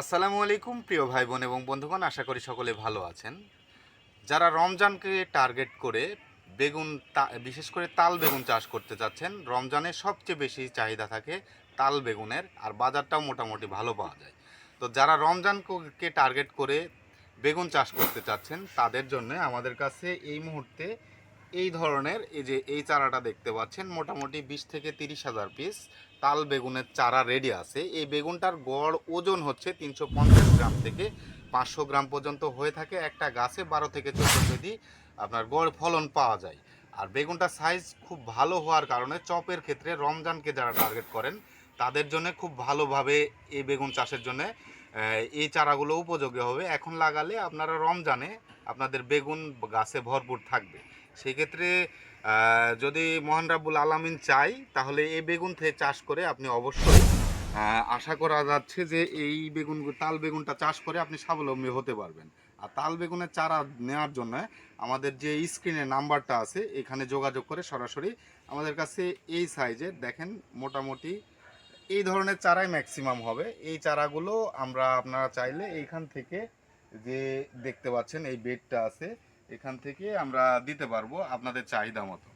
আসসালামু আলাইকুম, প্রিয় ভাই বোন এবং বন্ধুগণ, আশা করি সকলে ভালো আছেন। যারা রমজানকে টার্গেট করে বেগুন বিশেষ করে তাল বেগুন চাষ করতে চাচ্ছেন রমজানে সবচেয়ে বেশি চাহিদা থাকে তাল বেগুনের, আর বাজারটাও মোটামুটি ভালো পাওয়া যায়। তো যারা রমজানকে টার্গেট করে বেগুন চাষ করতে চাচ্ছেন, তাদের জন্য আমাদের কাছে এই মুহূর্তে এই ধরনের এই যে এই চারাটা দেখতে পাচ্ছেন, মোটামুটি বিশ থেকে তিরিশ হাজার পিস তাল বেগুনের চারা রেডি আছে। এই বেগুনটার গড় ওজন হচ্ছে তিনশো পঞ্চাশ গ্রাম থেকে পাঁচশো গ্রাম পর্যন্ত হয়ে থাকে একটা গাছে বারো থেকে চোদ্দ কেজি আপনার গড় ফলন পাওয়া যায়। আর বেগুনটার সাইজ খুব ভালো হওয়ার কারণে চপের ক্ষেত্রে রমজানকে যারা টার্গেট করেন, তাদের জন্য খুব ভালোভাবে এই বেগুন চাষের জন্য এই চারাগুলো উপযোগী হবে। এখন লাগালে আপনারা রমজানে আপনাদের বেগুন গাছে ভরপুর থাকবে। সেই ক্ষেত্রে যদি মোহন রাব্বুল আলামিন চাই, তাহলে এই বেগুন থেকে চাষ করে আপনি অবশ্যই আশা করা যাচ্ছে যে এই বেগুন, তাল বেগুনটা চাষ করে আপনি স্বাবলম্বী হতে পারবেন। আর তাল বেগুনের চারা নেওয়ার জন্য আমাদের যে স্ক্রিনে নাম্বারটা আছে, এখানে যোগাযোগ করে সরাসরি আমাদের কাছে এই সাইজের দেখেন মোটামুটি এই ধরনের চারাই ম্যাক্সিমাম হবে। এই চারাগুলো আমরা আপনারা চাইলে এইখান থেকে যে দেখতে পাচ্ছেন, এই বেডটা আছে এখান থেকে আমরা দিতে পারব আপনাদের চাহিদা মতো।